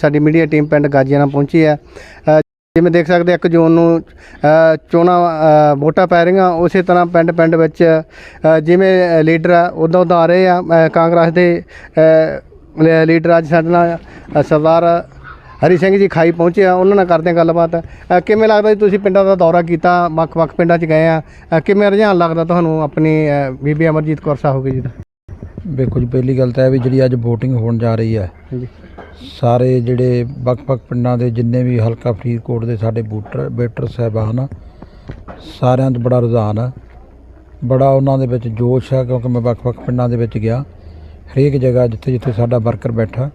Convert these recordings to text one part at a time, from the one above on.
ਸਾਡੀ media team ਪਿੰਡ ਗਾਜੀਆਣਾ ਪਹੁੰਚੀ ਹੈ। ਜਿਵੇਂ ਦੇਖ ਸਕਦੇ ਹਾਂ, ਇੱਕ ਜੂਨ ਨੂੰ ਚੋਣਾਂ ਵੋਟਾਂ ਪੈ ਰਹੀਆਂ। ਉਸੇ ਤਰ੍ਹਾਂ ਪਿੰਡ ਪਿੰਡ ਵਿੱਚ ਜਿਵੇਂ ਲੀਡਰ ਆ ਉਦੋਂ ਉਦੋਂ ਆ ਰਹੇ ਆ ਕਾਂਗਰਸ ਦੇ ਲੀਡਰ ਅੱਜ ਸਾਡੇ ਨਾਲ ਸਰਦਾਰ ਹਰੀ ਸਿੰਘ ਜੀ ਖਾਈ ਪਹੁੰਚੇ ਆ। ਉਹਨਾਂ ਨਾਲ ਕਰਦੇ ਹਾਂ ਗੱਲਬਾਤ। ਕਿਵੇਂ ਲੱਗਦਾ ਜੀ ਤੁਸੀਂ ਪਿੰਡਾਂ ਦਾ ਦੌਰਾ ਕੀਤਾ? ਵੱਖ-ਵੱਖ ਪਿੰਡਾਂ 'ਚ ਗਏ ਆ। ਕਿਵੇਂ ਰੁਝਾਨ ਲੱਗਦਾ ਤੁਹਾਨੂੰ ਆਪਣੀ ਬੀਬੀ ਅਮਰਜੀਤ ਕੌਰ ਸਾਹਿਬ ਜੀ ਦਾ? ਵੇਖੋ ਜੀ ਪਹਿਲੀ ਗੱਲ ਤਾਂ ਇਹ ਵੀ ਜਿਹੜੀ ਅੱਜ VOTING ਹੋਣ ਜਾ ਰਹੀ ਹੈ ਸਾਰੇ ਜਿਹੜੇ ਵੱਖ-ਵੱਖ ਪਿੰਡਾਂ ਦੇ ਜਿੰਨੇ ਵੀ ਹਲਕਾ ਫਰੀਦਕੋਟ ਦੇ ਸਾਡੇ ਬੂਟਰ ਵੋਟਰ ਸਾਹਿਬਾਨ ਸਾਰਿਆਂ 'ਚ ਬੜਾ ਰੁਝਾਨ ਆ। ਬੜਾ ਉਹਨਾਂ ਦੇ ਵਿੱਚ ਜੋਸ਼ ਆ ਕਿਉਂਕਿ ਮੈਂ ਵੱਖ-ਵੱਖ ਪਿੰਡਾਂ ਦੇ ਵਿੱਚ ਗਿਆ। ਹਰੇਕ ਜਗ੍ਹਾ ਜਿੱਥੇ ਜਿੱਥੇ ਸਾਡਾ ਵਰਕਰ ਬੈਠਾ,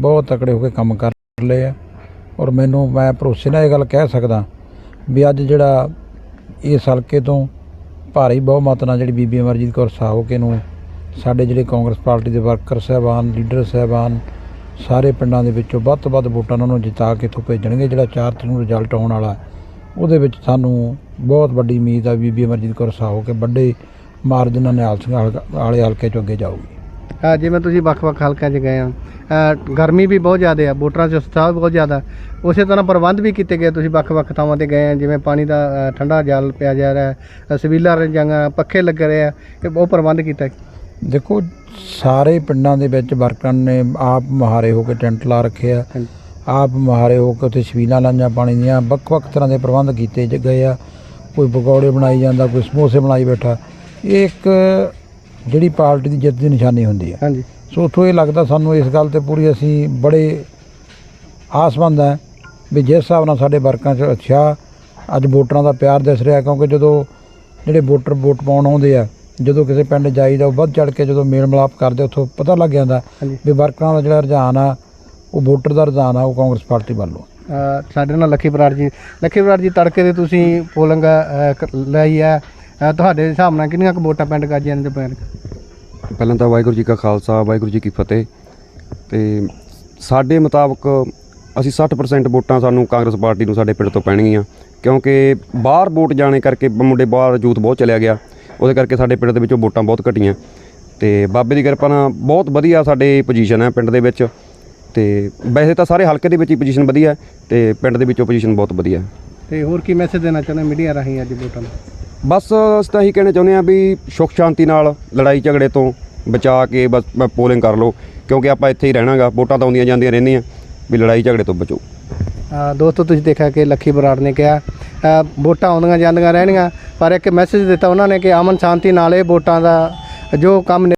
ਬਹੁਤ ਤਕੜੇ ਹੋ ਕੇ ਕੰਮ ਕਰ ਲਏ ਆ। ਔਰ ਮੈਨੂੰ, ਮੈਂ ਭਰੋਸੇ ਨਾਲ ਇਹ ਗੱਲ ਕਹਿ ਸਕਦਾ ਵੀ ਅੱਜ ਜਿਹੜਾ ਇਸ ਹਲਕੇ ਤੋਂ ਭਾਰੀ ਬਹੁਮਤ ਨਾਲ ਜਿਹੜੀ ਬੀਬੀ ਅਮਰਜੀਤ ਕੌਰ ਸਾਹੋਕੇ ਨੂੰ ਸਾਡੇ ਜਿਹੜੇ ਕਾਂਗਰਸ ਪਾਰਟੀ ਦੇ ਵਰਕਰ ਸਾਹਿਬਾਨ, ਲੀਡਰ ਸਾਹਿਬਾਨ ਸਾਰੇ ਪਿੰਡਾਂ ਦੇ ਵਿੱਚੋਂ ਵੱਧ ਤੋਂ ਵੱਧ ਵੋਟਾਂ ਉਹਨਾਂ ਨੂੰ ਜਿਤਾ ਕੇ ਇੱਥੋਂ ਭੇਜਣਗੇ ਜਿਹੜਾ 4 ਤਰੀਕ ਨੂੰ ਰਿਜ਼ਲਟ ਆਉਣ ਵਾਲਾ ਉਹਦੇ ਵਿੱਚ ਸਾਨੂੰ ਬਹੁਤ ਵੱਡੀ ਉਮੀਦ ਆ ਬੀਬੀ ਅਮਰਜੀਤ ਕੌਰ ਸਾਹੋਕੇ ਵੱਡੇ ਮਾਰਜਨ ਨਾਲ ਨਿਹਾਲ ਸਿੰਘ ਹਲਕਾ- ਵਾਲੇ ਹਲਕੇ ਚੋਂ ਅੱਗੇ ਜਾਊਗੀ। ਅ, ਜਿਵੇਂ ਤੁਸੀਂ ਵੱਖ-ਵੱਖ ਹਲਕਿਆਂ 'ਚ ਗਏ ਆ ਗਰਮੀ ਵੀ ਬਹੁਤ ਜ਼ਿਆਦਾ ਆ ਵੋਟਰਾਂ 'ਚ ਉਤਸ਼ਾਹ ਬਹੁਤ ਜ਼ਿਆਦਾ। ਉਸੇ ਤਰ੍ਹਾਂ ਪ੍ਰਬੰਧ ਵੀ ਕੀਤੇ ਗਏ ਤੁਸੀਂ ਵੱਖ-ਵੱਖ ਥਾਵਾਂ ਤੇ ਗਏ ਆ ਜਿਵੇਂ ਪਾਣੀ ਦਾ ਠੰਡਾ ਜਲ ਪਿਆ ਜਾ ਰਿਹਾ ਹੈ ਸਵੀਲਾਂ ਰੰਜਾਂ ਪੱਖੇ ਲੱਗ ਰਹੇ ਆ ਇਹ ਬਹੁਤ ਪ੍ਰਬੰਧ ਕੀਤਾ। ਦੇਖੋ ਸਾਰੇ ਪਿੰਡਾਂ ਦੇ ਵਿੱਚ ਵਰਕਰਾਂ ਨੇ ਆਪ ਮੁਹਾਰੇ ਹੋ ਕੇ ਟੈਂਟ ਲਾ ਰੱਖੇ ਆ। ਆਪ ਮੁਹਾਰੇ ਹੋ ਕੇ ਉੱਥੇ ਛਬੀਲਾਂ ਲਾਈਆਂ ਪਾਣੀ ਦੀਆਂ। ਵੱਖ-ਵੱਖ ਤਰ੍ਹਾਂ ਦੇ ਪ੍ਰਬੰਧ ਕੀਤੇ ਗਏ ਆ। ਕੋਈ ਪਕੌੜੇ ਬਣਾਈ ਜਾਂਦਾ ਕੋਈ ਸਮੋਸੇ ਬਣਾਈ ਬੈਠਾ। ਇਹ ਇੱਕ ਜਿਹੜੀ ਪਾਰਟੀ ਦੀ ਜਿੱਤ ਦੀ ਨਿਸ਼ਾਨੀ ਹੁੰਦੀ ਆ। ਹਾਂਜੀ। ਸੋ ਉੱਥੋਂ ਇਹ ਲੱਗਦਾ ਸਾਨੂੰ ਇਸ ਗੱਲ ਤੇ ਪੂਰੀ ਅਸੀਂ ਬੜੇ ਆਸਮੰਦ ਹੈ ਵੀ ਜਿਸ ਹਿਸਾਬ ਨਾਲ ਸਾਡੇ ਵਰਕਾਂ 'ਚ ਅੱਛਾ ਅੱਜ ਵੋਟਰਾਂ ਦਾ ਪਿਆਰ ਦਿਸ ਰਿਹਾ ਕਿਉਂਕਿ ਜਦੋਂ ਜਿਹੜੇ ਵੋਟਰ ਵੋਟ ਪਾਉਣ ਆਉਂਦੇ ਆ ਜਦੋਂ ਕਿਸੇ ਪਿੰਡ ਜਾਈਦਾ ਉਹ ਵੱਧ ਚੜ ਕੇ ਜਦੋਂ ਮੇਲ ਮਿਲਾਪ ਕਰਦੇ ਉੱਥੋਂ ਪਤਾ ਲੱਗ ਜਾਂਦਾ ਵੀ ਵਰਕਰਾਂ ਦਾ ਜਿਹੜਾ ਰੁਝਾਨ ਆ ਉਹ ਵੋਟਰ ਦਾ ਰੁਝਾਨ ਆ ਉਹ ਕਾਂਗਰਸ ਪਾਰਟੀ ਵੱਲੋਂ। ਸਾਡੇ ਨਾਲ ਲੱਖੀ ਬਰਾੜ ਜੀ ਲੱਖੀ ਬਰਾੜ ਜੀ ਤੜਕੇ ਦੇ ਤੁਸੀਂ ਪੋਲਿੰਗ ਲਈ ਆ। ਤੁਹਾਡੇ ਹਿਸਾਬ ਨਾਲ ਕਿੰਨੀਆਂ ਕੁ ਵੋਟਾਂ ਪਿੰਡ ਗਾਜੀਆਂ ਦੇ ਪੈਣ ਪਹਿਲਾਂ ਤਾਂ ਵਾਹਿਗੁਰੂ ਜੀ ਕਾ ਖਾਲਸਾ ਵਾਹਿਗੁਰੂ ਜੀ ਕੀ ਫਤਿਹ। ਤੇ ਸਾਡੇ ਮੁਤਾਬਕ ਅਸੀਂ 60% ਵੋਟਾਂ ਸਾਨੂੰ ਕਾਂਗਰਸ ਪਾਰਟੀ ਨੂੰ ਸਾਡੇ ਪਿੰਡ ਤੋਂ ਪੈਣਗੀਆਂ ਕਿਉਂਕਿ ਬਾਹਰ ਵੋਟ ਜਾਣੇ ਕਰਕੇ ਮੁੰਡੇ ਬਾਹਰ ਯੂਥ ਬਹੁਤ ਚਲਿਆ ਗਿਆ। ਉਹਦੇ ਕਰਕੇ ਸਾਡੇ ਪਿੰਡ ਦੇ ਵਿੱਚੋਂ ਵੋਟਾਂ ਬਹੁਤ ਘਟੀਆਂ। ਤੇ ਬਾਬੇ ਦੀ ਕਿਰਪਾ ਨਾਲ ਬਹੁਤ ਵਧੀਆ ਸਾਡੇ ਪੋਜੀਸ਼ਨ ਹੈ ਪਿੰਡ ਦੇ ਵਿੱਚ। ਤੇ ਵੈਸੇ ਤਾਂ ਸਾਰੇ ਹਲਕੇ ਦੇ ਵਿੱਚ ਹੀ ਪੋਜੀਸ਼ਨ ਵਧੀਆ ਤੇ ਪਿੰਡ ਦੇ ਵਿੱਚੋਂ ਪੋਜੀਸ਼ਨ ਬਹੁਤ ਵਧੀਆ ਤੇ ਹੋਰ ਕੀ ਮੈਸੇਜ ਦੇਣਾ ਚਾਹੁੰਦੇ ਮੀਡੀਆ ਰਾਹੀਂ ਅੱਜ ਵੋਟਾਂ ਨੂੰ? ਬਸ ਅਸੀਂ ਤਾਂ ਇਹੀ ਕਹਿਣਾ ਚਾਹੁੰਦੇ ਆ ਵੀ ਸੁੱਖ ਸ਼ਾਂਤੀ ਨਾਲ ਲੜਾਈ ਝਗੜੇ ਤੋਂ ਬਚਾ ਕੇ ਬਸ ਪੋਲਿੰਗ ਕਰ ਲਓ ਕਿਉਂਕਿ ਆਪਾਂ ਇੱਥੇ ਹੀ ਰਹਿਣਾਗਾ ਵੋਟਾਂ ਤਾਂ ਆਉਂਦੀਆਂ ਜਾਂਦੀਆਂ ਰਹਿੰਦੀਆਂ ਵੀ ਲੜਾਈ ਝਗੜੇ ਤੋਂ ਬਚੋ। ਦੋਸਤੋ ਤੁਸੀਂ ਦੇਖਿਆ ਕਿ ਲੱਖੀ ਬਰਾੜ ਨੇ ਕਿਹਾ ਵੋਟਾਂ ਆਉਂਦੀਆਂ ਜਾਂਦੀਆਂ ਰਹਿਣੀਆਂ ਪਰ ਇੱਕ ਮੈਸੇਜ ਦਿੱਤਾ ਉਹਨਾਂ ਨੇ ਕਿ ਅਮਨ ਸ਼ਾਂਤੀ ਨਾਲ ਇਹ ਵੋਟਾਂ ਦਾ ਜੋ ਕੰਮ